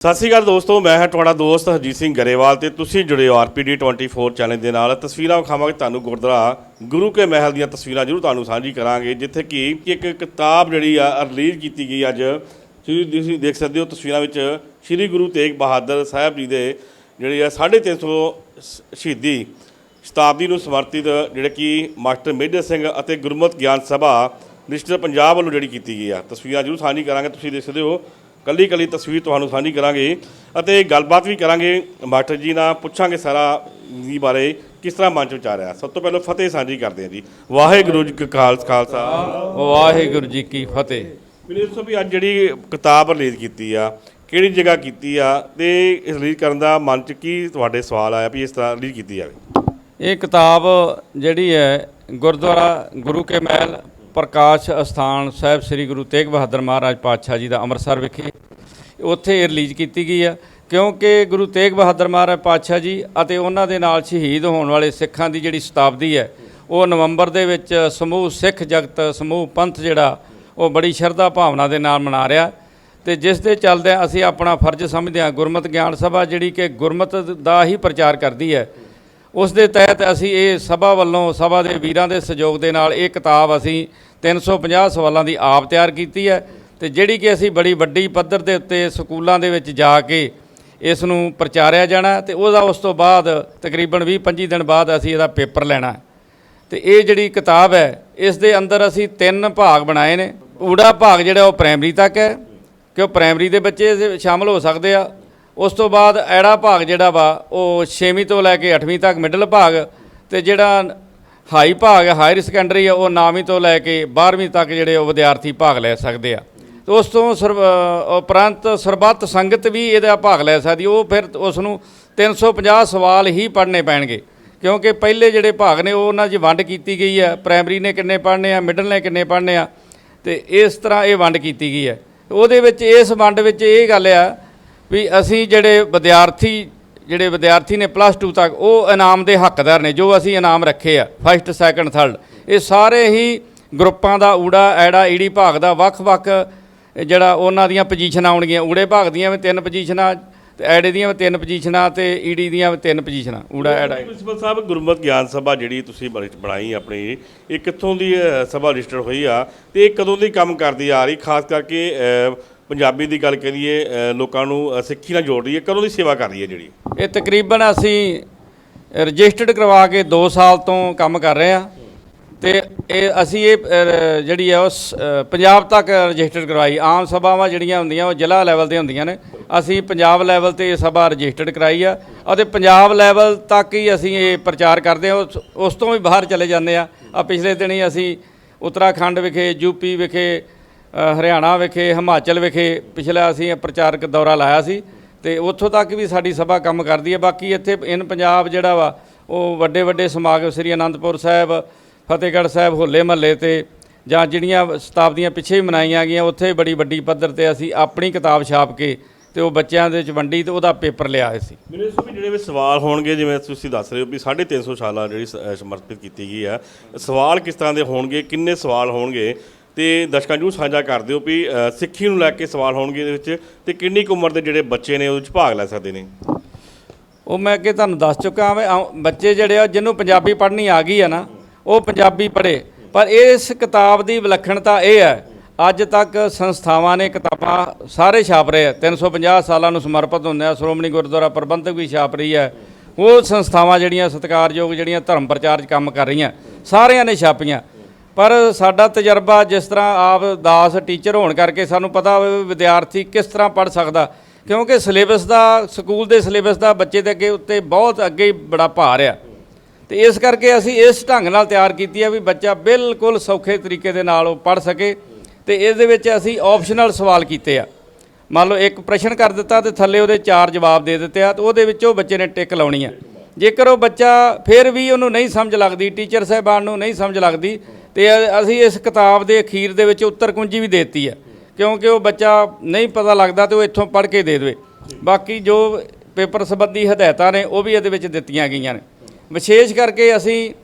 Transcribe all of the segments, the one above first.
ਸਤਿ ਸ਼੍ਰੀ ਅਕਾਲ ਦੋਸਤੋ, ਮੈਂ ਹਾਂ ਤੁਹਾਡਾ ਦੋਸਤ ਹਰਜੀਤ ਸਿੰਘ ਗਰੇਵਾਲ ਤੇ ਤੁਸੀਂ ਜੁੜੇ ਹੋ ਆਰਪੀਡੀ 24 ਚੈਨਲ ਦੇ ਨਾਲ। ਤਸਵੀਰਾਂ ਵਿਖਾਵਾਂਗੇ ਤੁਹਾਨੂੰ ਗੁਰਦੁਆਰਾ ਗੁਰੂ ਕੇ ਮਹਿਲ ਦੀਆਂ ਤਸਵੀਰਾਂ ਜ਼ਰੂਰ ਤੁਹਾਨੂੰ ਸਾਂਝੀ ਕਰਾਂਗੇ, ਜਿੱਥੇ ਕਿ ਇੱਕ ਕਿਤਾਬ ਜਿਹੜੀ ਆ, ਰਿਲੀਜ਼ ਕੀਤੀ ਗਈ ਅੱਜ। ਤੁਸੀਂ ਤੁਸੀਂ ਦੇਖ ਸਕਦੇ ਹੋ ਤਸਵੀਰਾਂ ਵਿੱਚ ਸ੍ਰੀ ਗੁਰੂ ਤੇਗ ਬਹਾਦਰ ਸਾਹਿਬ ਜੀ ਦੇ ਜਿਹੜੇ ਆ 350 ਸ਼- ਸ਼ਹੀਦੀ ਸ਼ਤਾਬਦੀ ਨੂੰ ਸਮਰਪਿਤ ਜਿਹੜੇ ਕਿ ਮਾਸਟਰ ਮੇਜਰ ਸਿੰਘ ਅਤੇ ਗੁਰਮਤਿ ਗਿਆਨ ਸਭਾ ਡਿਸਟ੍ਰਿਕਟ ਪੰਜਾਬ ਵੱਲੋਂ ਜਿਹੜੀ ਕੀਤੀ ਗਈ ਆ। ਤਸਵੀਰਾਂ ਜ਼ਰੂਰ ਸਾਂਝੀ ਕਰਾਂਗੇ, ਤੁਸੀਂ ਦੇਖ ਸਕਦੇ ਹੋ ਕੱਲੀ ਕੱਲੀ ਤਸਵੀਰ ਤੁਹਾਨੂੰ ਸਾਂਝੀ ਕਰਾਂਗੇ ਅਤੇ ਗੱਲਬਾਤ ਵੀ ਕਰਾਂਗੇ। ਮਾਸਟਰ ਜੀ ਨਾਲ ਪੁੱਛਾਂਗੇ ਸਾਰਾ ਜੀ ਬਾਰੇ ਕਿਸ ਤਰ੍ਹਾਂ ਮਨ ਚ ਵਿਚਾਰਿਆ ਸਭ ਤੋਂ ਪਹਿਲਾਂ ਫਤਿਹ ਸਾਂਝੀ ਕਰਦੇ ਹਾਂ ਜੀ। ਵਾਹਿਗੁਰੂ ਜੀ ਕਾ ਖਾਲਸਾ ਖਾਲਸਾ। ਵਾਹਿਗੁਰੂ ਜੀ ਕੀ ਫਤਿਹ। ਮੈਨੂੰ ਦੱਸੋ ਵੀ ਅੱਜ ਜਿਹੜੀ ਕਿਤਾਬ ਰਿਲੀਜ਼ ਕੀਤੀ ਆ ਕਿਹੜੀ ਜਗ੍ਹਾ ਕੀਤੀ ਆ ਤੇ ਇਸ ਰਿਲੀਜ਼ ਕਰਨ ਦਾ ਮਨ ਚ ਕੀ ਤੁਹਾਡੇ ਸਵਾਲ ਆਇਆ ਵੀ ਇਸ ਤਰ੍ਹਾਂ ਰਿਲੀਜ਼ ਕੀਤੀ ਜਾਵੇ? ਇਹ ਕਿਤਾਬ ਜਿਹੜੀ ਹੈ ਗੁਰਦੁਆਰਾ ਗੁਰੂ ਕੇ ਮਹਿਲ ਪ੍ਰਕਾਸ਼ ਅਸਥਾਨ ਸਾਹਿਬ ਸ੍ਰੀ ਗੁਰੂ ਤੇਗ ਬਹਾਦਰ ਮਹਾਰਾਜ ਪਾਤਸ਼ਾਹ ਜੀ ਦਾ ਅੰਮ੍ਰਿਤਸਰ ਵਿਖੇ ਉੱਥੇ ਇਹ ਰਿਲੀਜ਼ ਕੀਤੀ ਗਈ ਆ। ਕਿਉਂਕਿ ਗੁਰੂ ਤੇਗ ਬਹਾਦਰ ਮਹਾਰਾਜ ਪਾਤਸ਼ਾਹ ਜੀ ਅਤੇ ਉਹਨਾਂ ਦੇ ਨਾਲ ਸ਼ਹੀਦ ਹੋਣ ਵਾਲੇ ਸਿੱਖਾਂ ਦੀ ਜਿਹੜੀ ਸ਼ਤਾਬਦੀ ਹੈ, ਉਹ ਨਵੰਬਰ ਦੇ ਵਿੱਚ ਸਮੂਹ ਸਿੱਖ ਜਗਤ, ਸਮੂਹ ਪੰਥ ਜਿਹੜਾ, ਉਹ ਬੜੀ ਸ਼ਰਧਾ ਭਾਵਨਾ ਦੇ ਨਾਲ ਮਨਾ ਰਿਹਾ। ਤੇ ਜਿਸ ਦੇ ਚੱਲਦੇ ਅਸੀਂ ਆਪਣਾ ਫਰਜ਼ ਸਮਝਦੇ ਹਾਂ, ਗੁਰਮਤਿ ਗਿਆਨ ਸਭਾ ਜਿਹੜੀ ਕਿ ਗੁਰਮਤਿ ਦਾ ਹੀ ਪ੍ਰਚਾਰ ਕਰਦੀ ਹੈ ਉਸ ਦੇ ਤਹਿਤ ਅਸੀਂ ਇਹ ਸਭਾ ਵੱਲੋਂ, ਸਭਾ ਦੇ ਵੀਰਾਂ ਦੇ ਸਹਿਯੋਗ ਦੇ ਨਾਲ ਇਹ ਕਿਤਾਬ ਅਸੀਂ 350 ਸਵਾਲਾਂ ਦੀ ਆਪ ਤਿਆਰ ਕੀਤੀ ਹੈ ਤੇ ਜਿਹੜੀ ਕਿ ਅਸੀਂ ਬੜੀ ਵੱਡੀ ਪੱਧਰ ਦੇ ਉੱਤੇ ਸਕੂਲਾਂ ਦੇ ਵਿੱਚ ਜਾ ਕੇ ਇਸ ਨੂੰ ਪ੍ਰਚਾਰਿਆ ਜਾਣਾ ਤੇ ਉਹਦਾ ਉਸ ਤੋਂ ਬਾਅਦ ਤਕਰੀਬਨ 20-25 ਦਿਨ ਬਾਅਦ ਅਸੀਂ ਇਹਦਾ ਪੇਪਰ ਲੈਣਾ ਹੈ। ਤੇ ਇਹ ਜਿਹੜੀ ਕਿਤਾਬ ਹੈ, ਇਸ ਦੇ ਅੰਦਰ ਅਸੀਂ ਤਿੰਨ ਭਾਗ ਬਣਾਏ ਨੇ ਊੜਾ ਭਾਗ ਜਿਹੜਾ ਉਹ ਪ੍ਰਾਇਮਰੀ ਤੱਕ ਹੈ ਕਿ ਉਹ ਪ੍ਰਾਇਮਰੀ ਦੇ ਬੱਚੇ ਇਹਦੇ ਸ਼ਾਮਲ ਹੋ ਸਕਦੇ ਆ ਉਸ ਤੋਂ ਬਾਅਦ ਐੜਾ ਭਾਗ ਜਿਹੜਾ ਵਾ, ਉਹ 6ਵੀਂ ਤੋਂ ਲੈ ਕੇ 8ਵੀਂ ਤੱਕ ਮਿਡਲ ਭਾਗ ਤੇ ਜਿਹੜਾ ਹਾਈ ਭਾਗ ਹੈ ਹਾਇਰ ਸੈਕੰਡਰੀ ਆ ਉਹ 9ਵੀਂ ਤੋਂ ਲੈ ਕੇ 12ਵੀਂ ਤੱਕ ਜਿਹੜੇ ਉਹ ਵਿਦਿਆਰਥੀ ਭਾਗ ਲੈ ਸਕਦੇ ਆ। ਤੇ ਉਸ ਤੋਂ ਸਰਬ- ਉਪਰੰਤ ਸਰਬੱਤ ਸੰਗਤ ਵੀ ਇਹਦਾ ਭਾਗ ਲੈ ਸਕਦੀ, ਉਹ ਫਿਰ ਉਸ ਨੂੰ 350 ਸਵਾਲ ਹੀ ਪੜ੍ਹਨੇ ਪੈਣਗੇ। ਕਿਉਂਕਿ ਪਹਿਲੇ ਜਿਹੜੇ ਭਾਗ ਨੇ, ਉਹ ਉਹਨਾਂ 'ਚ ਵੰਡ ਕੀਤੀ ਗਈ ਹੈ। ਪ੍ਰਾਇਮਰੀ ਨੇ ਕਿੰਨੇ ਪੜ੍ਹਨੇ ਆ ਮਿਡਲ ਨੇ ਕਿੰਨੇ ਪੜ੍ਹਨੇ ਆ, ਤੇ ਇਸ ਤਰ੍ਹਾਂ ਇਹ ਵੰਡ ਕੀਤੀ ਗਈ ਹੈ। ਉਹਦੇ ਵਿੱਚ ਇਸ ਵੰਡ ਵਿੱਚ ਇਹ ਗੱਲ ਆ ਵੀ ਅਸੀਂ ਜਿਹੜੇ ਵਿਦਿਆਰਥੀ ਜਿਹੜੇ ਵਿਦਿਆਰਥੀ ਨੇ ਪਲੱਸ 2 ਤੱਕ, ਉਹ ਇਨਾਮ ਦੇ ਹੱਕਦਾਰ ਨੇ, ਜੋ ਅਸੀਂ ਇਨਾਮ ਰੱਖੇ ਆ ਫਸਟ ਸੈਕੰਡ ਥਰਡ ਇਹ ਸਾਰੇ ਹੀ ਗਰੁੱਪਾਂ ਦਾ ਊੜਾ, ਐੜਾ, ਈੜੀ ਭਾਗ ਦਾ ਵੱਖ-ਵੱਖ ਜਿਹੜਾ ਉਹਨਾਂ ਦੀਆਂ ਪੋਜੀਸ਼ਨਾਂ ਆਉਣਗੀਆਂ। ਊੜੇ ਭਾਗ ਦੀਆਂ ਵੀ ਤਿੰਨ ਪੋਜੀਸ਼ਨਾਂ ਤੇ ਐੜੇ ਦੀਆਂ ਵੀ ਤਿੰਨ ਪੋਜੀਸ਼ਨਾਂ ਤੇ ਈੜੀ ਦੀਆਂ ਵੀ ਤਿੰਨ ਪੋਜੀਸ਼ਨਾਂ ਊੜਾ, ਐੜਾ। ਪ੍ਰਿੰਸੀਪਲ ਸਾਹਿਬ, ਗੁਰਮਤਿ ਗਿਆਨ ਸਭਾ ਜਿਹੜੀ ਤੁਸੀਂ ਬਣ- ਬਣਾਈ ਆਪਣੀ, ਇਹ ਕਿੱਥੋਂ ਦੀ ਸਭਾ ਰਜਿਸਟਰ ਹੋਈ ਆ, ਤੇ ਇਹ ਕਦੋਂ ਦੀ ਕੰਮ ਕਰਦੀ ਆ ਰਹੀ, ਖਾਸ ਕਰਕੇ ਪੰਜਾਬੀ ਦੀ ਗੱਲ ਕਰੀਏ ਲੋਕਾਂ ਨੂੰ ਸਿੱਖੀ ਨਾਲ ਜੋੜ ਰਹੀ ਹੈ, ਕਦੋਂ ਦੀ ਸੇਵਾ ਕਰ ਰਹੀ ਹੈ ਜਿਹੜੀ? ਇਹ ਤਕਰੀਬਨ ਅਸੀਂ ਰਜਿਸਟਰਡ ਕਰਵਾ ਕੇ 2 ਸਾਲ ਤੋਂ ਕੰਮ ਕਰ ਰਹੇ ਆ ਤੇ ਇਹ ਅਸੀਂ ਇਹ ਜਿਹੜੀ ਆ ਉਹ ਸ- ਪੰਜਾਬ ਤੱਕ ਰਜਿਸਟਰਡ ਕਰਵਾਈ। ਆਮ ਸਭਾਵਾਂ ਜਿਹੜੀਆਂ ਹੁੰਦੀਆਂ, ਉਹ ਜ਼ਿਲ੍ਹਾ ਲੈਵਲ ਤੇ ਹੁੰਦੀਆਂ ਨੇ। ਅਸੀਂ ਪੰਜਾਬ ਲੈਵਲ ਤੇ ਇਹ ਸਭਾ ਰਜਿਸਟਰਡ ਕਰਾਈ ਆ ਅਤੇ ਪੰਜਾਬ ਲੈਵਲ ਤੱਕ ਹੀ ਅਸੀਂ ਇਹ ਪ੍ਰਚਾਰ ਕਰਦੇ ਹਾਂ। ਉਸ- ਤੋਂ ਵੀ ਬਾਹਰ ਚਲੇ ਜਾਂਦੇ ਆ ਆ ਪਿਛਲੇ ਦਿਨ ਹੀ ਅਸੀਂ ਉੱਤਰਾਖੰਡ ਵਿਖੇ ਯੂਪੀ ਵਿਖੇ ਹਰਿਆਣਾ ਵਿਖੇ, ਹਿਮਾਚਲ ਵਿਖੇ ਪਿਛਲਾ ਅਸੀਂ ਪ੍ਰਚਾਰਕ ਦੌਰਾ ਲਾਇਆ ਸੀ ਤੇ ਉੱਥੋਂ ਤੱਕ ਵੀ ਸਾਡੀ ਸਭਾ ਕੰਮ ਕਰਦੀ ਹੈ। ਬਾਕੀ ਇੱਥੇ ਇਨ ਪੰਜਾਬ ਜਿਹੜਾ ਵਾ, ਉਹ ਵੱਡੇ ਵੱਡੇ ਸਮਾਗਮ ਸ੍ਰੀ ਅਨੰਦਪੁਰ ਸਾਹਿਬ, ਫਤਿਹਗੜ੍ਹ ਸਾਹਿਬ, ਹੋਲੇ ਮਹੱਲੇ ਤੇ ਜਾਂ ਜਿਹੜੀਆਂ ਸ਼ਤਾਬਦੀਆਂ ਪਿੱਛੇ ਹੀ ਮਨਾਈਆਂ ਗਈਆਂ, ਉੱਥੇ ਬੜੀ ਵੱਡੀ ਪੱਧਰ ਤੇ ਅਸੀਂ ਆਪਣੀ ਕਿਤਾਬ ਛਾਪ ਕੇ ਤੇ ਉਹ ਬੱਚਿਆਂ ਦੇ ਵਿੱਚ ਵੰਡੀ ਤੇ ਉਹਦਾ ਪੇਪਰ ਲਿਆਏ ਸੀ। ਮੈਨੂੰ ਇਸ ਵੀ ਜਿਹੜੇ ਵੀ ਸਵਾਲ ਹੋਣਗੇ, ਜਿਵੇਂ ਤੁਸੀਂ ਦੱਸ ਰਹੇ ਹੋ ਵੀ 350 ਸਾਲਾਂ ਜਿਹੜੀ ਸ- ਸਮਰਪਿਤ ਕੀਤੀ ਗਈ ਆ ਸਵਾਲ ਕਿਸ ਤਰ੍ਹਾਂ ਦੇ ਹੋਣਗੇ, ਕਿੰਨੇ ਸਵਾਲ ਹੋਣਗੇ ਤੇ ਦਰਸ਼ਕਾਂ ਨੂੰ ਸਾਂਝਾ ਕਰ ਦਿਓ ਵੀ ਅ, ਸਿੱਖੀ ਨੂੰ ਲੈ ਕੇ ਸਵਾਲ ਹੋਣਗੇ ਇਹਦੇ ਵਿੱਚ ਤੇ ਕਿੰਨੀ ਕੁ ਉਮਰ ਦੇ ਜਿਹੜੇ ਬੱਚੇ ਨੇ ਉਹਦੇ ਵਿੱਚ ਭਾਗ ਲੈ ਸਕਦੇ ਨੇ? ਉਹ ਮੈਂ ਅੱਗੇ ਤੁਹਾਨੂੰ ਦੱਸ ਚੁੱਕਾ ਹਾਂ ਵੀ ਬੱਚੇ ਜਿਹੜੇ ਆ ਜਿਹਨੂੰ ਪੰਜਾਬੀ ਪੜ੍ਹਨੀ ਆ ਗਈ ਆ ਨਾ ਉਹ ਪੰਜਾਬੀ ਪੜ੍ਹੇ। ਪਰ ਇਸ ਕਿਤਾਬ ਦੀ ਵਿਲੱਖਣਤਾ ਇਹ ਹੈ ਅੱਜ ਤੱਕ ਸੰਸਥਾਵਾਂ ਨੇ ਕਿਤਾਬਾਂ ਸਾਰੇ ਛਾਪ ਰਹੇ ਆ। 350 ਸਾਲਾਂ ਨੂੰ ਸਮਰਪਿਤ ਹੁੰਦੇ ਆ ਸ਼੍ਰੋਮਣੀ ਗੁਰਦੁਆਰਾ ਪ੍ਰਬੰਧਕ ਵੀ ਛਾਪ ਰਹੀ ਹੈ। ਉਹ ਸੰਸਥਾਵਾਂ ਜਿਹੜੀਆਂ ਸਤਿਕਾਰਯੋਗ ਜਿਹੜੀਆਂ ਧਰਮ ਪ੍ਰਚਾਰ 'ਚ ਕੰਮ ਕਰ ਰਹੀਆਂ ਸਾਰਿਆਂ ਨੇ ਛਾਪੀਆਂ। ਪਰ ਸਾਡਾ ਤਜਰਬਾ ਜਿਸ ਤਰ੍ਹਾਂ ਆਪ ਦਾਸ ਟੀਚਰ ਹੋਣ ਕਰਕੇ ਸਾਨੂੰ ਪਤਾ ਹੋਵੇ ਵੀ ਵਿਦਿਆਰਥੀ ਕਿਸ ਤਰ੍ਹਾਂ ਪੜ੍ਹ ਸਕਦਾ। ਕਿਉਂਕਿ ਸਿਲੇਬਸ ਦਾ, ਸਕੂਲ ਦੇ ਸਿਲੇਬਸ ਦਾ ਬੱਚੇ ਦੇ ਅੱਗੇ ਉੱਤੇ ਬਹੁਤ ਅੱਗੇ ਬੜਾ ਭਾਰ ਆ। ਤੇ ਇਸ ਕਰਕੇ ਅਸੀਂ ਇਸ ਢੰਗ ਨਾਲ ਤਿਆਰ ਕੀਤੀ ਆ ਵੀ ਬੱਚਾ ਬਿਲਕੁਲ ਸੌਖੇ ਤਰੀਕੇ ਦੇ ਨਾਲ ਉਹ ਪੜ੍ਹ ਸਕੇ ਤੇ ਇਹਦੇ ਵਿੱਚ ਅਸੀਂ ਆਪਸ਼ਨਲ ਸਵਾਲ ਕੀਤੇ ਆ। ਮੰਨ ਲਓ ਇੱਕ ਪ੍ਰਸ਼ਨ ਕਰ ਦਿੱਤਾ ਤੇ ਥੱਲੇ ਉਹਦੇ ਚਾਰ ਜਵਾਬ ਦੇ ਦਿੱਤੇ ਆ ਤੇ ਉਹਦੇ ਵਿੱਚੋਂ ਬੱਚੇ ਨੇ ਟਿਕ ਲਾਉਣੀ ਆ। ਜੇਕਰ ਉਹ ਬੱਚਾ ਫਿਰ ਵੀ ਉਹਨੂੰ ਨਹੀਂ ਸਮਝ ਲੱਗਦੀ, ਟੀਚਰ ਸਾਹਿਬਾਨ ਨੂੰ ਨਹੀਂ ਸਮਝ ਲੱਗਦੀ, ਤੇ ਅਸੀਂ ਇਸ ਕਿਤਾਬ ਦੇ ਅਖੀਰ ਦੇ ਵਿੱਚ ਉੱਤਰ ਕੁੰਜੀ ਵੀ ਦਿੱਤੀ ਹੈ। ਕਿਉਂਕਿ ਉਹ ਬੱਚਾ ਨਹੀਂ ਪਤਾ ਲੱਗਦਾ ਤੇ ਉਹ ਇੱਥੋਂ ਪੜ੍ਹ ਕੇ ਦੇ ਦੇਵੇ। ਬਾਕੀ ਜੋ ਪੇਪਰ ਸੰਬੰਧੀ ਹਦਾਇਤਾਂ ਨੇ, ਉਹ ਵੀ ਇਹਦੇ ਵਿੱਚ ਦਿੱਤੀਆਂ ਗਈਆਂ ਨੇ। ਵਿਸ਼ੇਸ਼ ਕਰਕੇ ਅਸੀਂ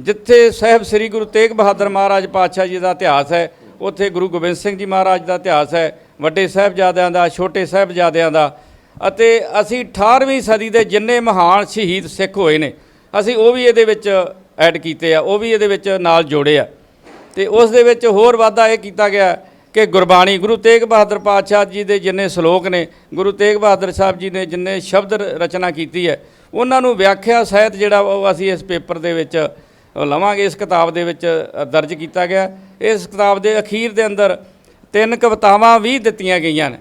ਜਿੱਥੇ ਸਾਹਿਬ ਸ੍ਰੀ ਗੁਰੂ ਤੇਗ ਬਹਾਦਰ ਮਹਾਰਾਜ ਪਾਤਸ਼ਾਹ ਜੀ ਦਾ ਇਤਿਹਾਸ ਹੈ, ਉੱਥੇ ਗੁਰੂ ਗੋਬਿੰਦ ਸਿੰਘ ਜੀ ਮਹਾਰਾਜ ਦਾ ਇਤਿਹਾਸ ਹੈ। ਵੱਡੇ ਸਾਹਿਬਜ਼ਾਦਿਆਂ ਦਾ, ਛੋਟੇ ਸਾਹਿਬਜ਼ਾਦਿਆਂ ਦਾ ਅਤੇ ਅਸੀਂ 18ਵੀਂ ਸਦੀ ਦੇ ਜਿੰਨੇ ਮਹਾਨ ਸ਼ਹੀਦ ਸਿੱਖ ਹੋਏ ਨੇ, ਅਸੀਂ ਉਹ ਵੀ ਇਹਦੇ ਵਿੱਚ ਐਡ ਕੀਤੇ ਆ, ਉਹ ਵੀ ਇਹਦੇ ਵਿੱਚ ਨਾਲ ਜੋੜੇ ਆ। ਤੇ ਉਸ ਦੇ ਵਿੱਚ ਹੋਰ ਵਾਧਾ ਇਹ ਕੀਤਾ ਗਿਆ ਕਿ ਗੁਰਬਾਣੀ, ਗੁਰੂ ਤੇਗ ਬਹਾਦਰ ਪਾਤਸ਼ਾਹ ਜੀ ਦੇ ਜਿੰਨੇ ਸ਼ਲੋਕ ਨੇ, ਗੁਰੂ ਤੇਗ ਬਹਾਦਰ ਸਾਹਿਬ ਜੀ ਨੇ ਜਿੰਨੇ ਸ਼ਬਦ ਰਚਨਾ ਕੀਤੀ ਹੈ, ਉਹਨਾਂ ਨੂੰ ਵਿਆਖਿਆ ਸਹਿਤ ਜਿਹੜਾ ਉਹ ਅਸੀਂ ਇਸ ਪੇਪਰ ਦੇ ਵਿੱਚ ਲਵਾਂਗੇ, ਇਸ ਕਿਤਾਬ ਦੇ ਵਿੱਚ ਦਰਜ ਕੀਤਾ ਗਿਆ। ਇਸ ਕਿਤਾਬ ਦੇ ਅਖੀਰ ਦੇ ਅੰਦਰ ਤਿੰਨ ਕਵਿਤਾਵਾਂ ਵੀ ਦਿੱਤੀਆਂ ਗਈਆਂ ਨੇ।